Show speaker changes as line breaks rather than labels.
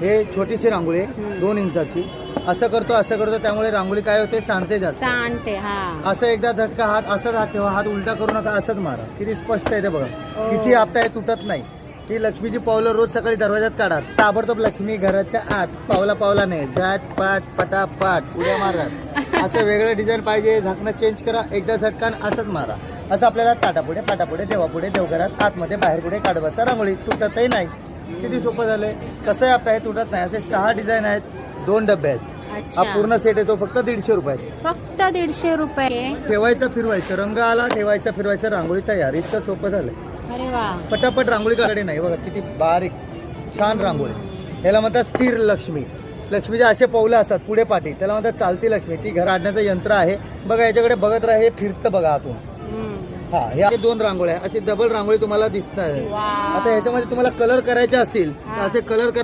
हे छोटीशी रांगोळी आहे दोन इंचाची. असं करतो असं करतो त्यामुळे रांगोळी काय होते? सांडते जास्त.
सांडते हा.
असं एकदा झटका हात असाच हात ठेवा हात उलटा करू नका असंच मारा. किती स्पष्ट आहे ते बघा.
हो.
किती आपटा आहे तुटत नाही. ही लक्ष्मीची पावलं रोज सकाळी दरवाजात काढा. ताबडतोब लक्ष्मी घराच्या आत पावला पावला नाही. झाट पाट पटापाट उड्या मारत असं वेगळं डिझाईन पाहिजे झाकणं चेंज करा एकदा झटकान असंच मारा. असं आपल्याला ताटापुढे पाटापुढे देवापुढे देवघरात आतमध्ये बाहेर पुढे बसता रांगोळी. तुटतही नाही. किती सोपं झालंय? कसं आहे आपलं हे तुटत नाही. असे सहा डिझाईन आहेत दोन डबे आहेत. हा
अच्छा.
पूर्ण सेट येतो फक्त दीडशे रुपयात.
फक्त दीडशे रुपये.
ठेवायचं फिरवायचं. रंग आला ठेवायचं फिरवायचं. रांगोळी तयार. इतकं सोपं झालंय.
अरे वा.
पटापट रांगोळी काढे नाही. बघा किती बारीक छान रांगोळी. ह्याला म्हणतात स्थिर लक्ष्मी. लक्ष्मीचे असे पौलं असतात पुढे पाठी. त्याला म्हणतात चालती लक्ष्मी. ती घर आणण्याचं यंत्र आहे. बघा याच्याकडे बघत राहा हे फिरतं बघा आतून.
हम्म.
हा हे असे दोन रांगोळ्या अशी डबल रांगोळी तुम्हाला दिसत आहे. आता ह्याच्यामध्ये तुम्हाला कलर करायचे असतील तर. असे कलर